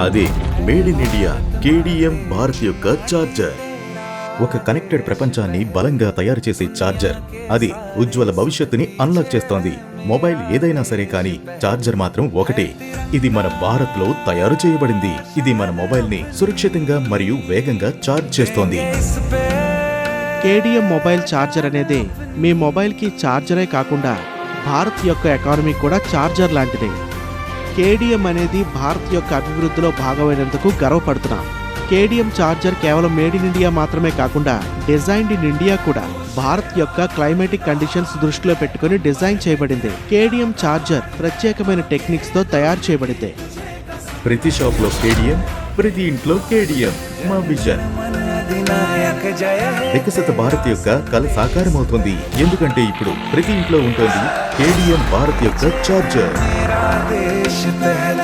అదే made in India KDM Bharat యొక్క charger. ఒక కనెక్టెడ్ ప్రపంచాన్ని బలంగా తయారు చేసే చార్జర్. అది ఉజ్వల భవిష్యత్తుని అన్లాక్ చేస్తోంది. మొబైల్ ఏదైనా సరే కానీ చార్జర్ మాత్రం ఒకటే. ఇది మన భారత్లో తయారు చేయబడింది. ఇది మన మొబైల్ని సురక్షితంగా మరియు వేగంగా ఛార్జ్ చేస్తోంది. కేడిఎం మొబైల్ ఛార్జర్ అనేది మీ మొబైల్కి ఛార్జరే కాకుండా భారత్ యొక్క ఎకానమీ కూడా ఛార్జర్ లాంటిదే. కేడిఎం అనేది భారత్ యొక్క అభివృద్ధిలో భాగమైనందుకు గర్వపడుతున్నాం. కేడిఎం ఛార్జర్ కేవలం మేడ్ ఇన్ ఇండియా మాత్రమే కాకుండా డిజైన్డ్ ఇన్ ఇండియా కూడా భారత్ యొక్క క్లైమాటిక్ కండిషన్స్ దృష్టిలో పెట్టుకుని డిజైన్ చేయబడింది. కేడిఎం ఛార్జర్ ప్రత్యేకమైన టెక్నిక్స్తో తయారు చేయబడింది. ప్రతి షాప్లో కేడిఎం ప్రతి ఇంట్లో కేడిఎం. మా విజన్. వికసిత భారత్ యొక్క కల సాకారమవుతుంది. ఎందుకంటే ఇప్పుడు ప్రతి ఇంట్లో ఉంటుంది కేడిఎం భారత్ యొక్క చార్జర్. देश पहले